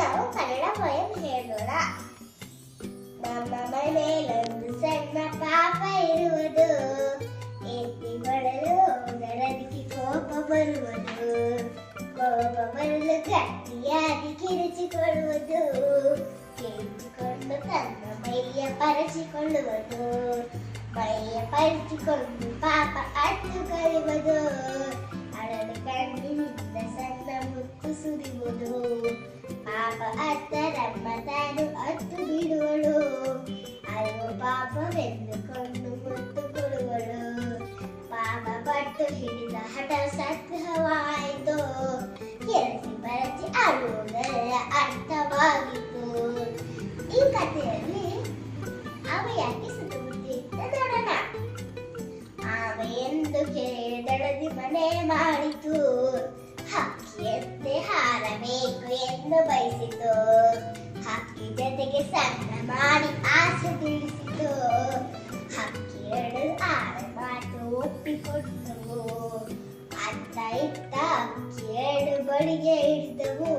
ನಾವು ಕನ್ನಡ ಪೊಯಂ ಹೇಳೋಣ ನಮ್ಮ ಮನೆಯಲ್ಲೊಂದು ಸಣ್ಣ ಪಾಪ ಇರುವುದು ಎತ್ತಿ ಬಡಲು ನರದಿಗೆ ಕೋಪ ಬರುವುದು ಕೋಪ ಬರಲು ಗಟ್ಟಿಯಾಗಿ ಕಿರಿಚಿಕೊಳ್ಳುವುದು ಕಿರಿಚಿಕೊಂಡು ತನ್ನ ಮೈಯ ಪರಚಿಕೊಳ್ಳುವುದು ಮೈಯ ಪರಚಿಕೊಂಡು ಪಾಪ ಅಟ್ಟು ಕರೆಯುವುದು ಪಾಪವೆಂದುಕೊಂಡು ಮತ್ತು ಗುರುಗಳು ಪಾಪ ಪಟ್ಟು ಹಿಡಿದ ಹಠ ಸತ್ಯವಾಯಿತು ಕೆರಸಿ ಬರಚಿ ಅಳುವುದರ ಅರ್ಥವಾಗಿತ್ತು ಈ ಕಥೆಯಲ್ಲಿ ಯಾಕೆ ಸುತ್ತಮುತ್ತಿ ನೋಡೋಣ ಆಮೆ ಎಂದು ಕೇಳಿದಳದಿ ಮನೆ ಮಾಡಿತು ಹಕ್ಕಿಯಂತೆ ಹಾರಬೇಕು ಎಂದು ಬಯಸಿತು ಹಕ್ಕಿ ಜೊತೆಗೆ ಸಣ್ಣ ಮಾಡಿ ಆಸೆ ತಿಳಿಸಿತು ಮಾತು ಒಪ್ಪಿಕೊಂಡವು ಅತ್ತ ಇತ್ತ ಹಕ್ಕಿ ಎರಡು ಬಳಿಗೆ ಹಿಡಿದವು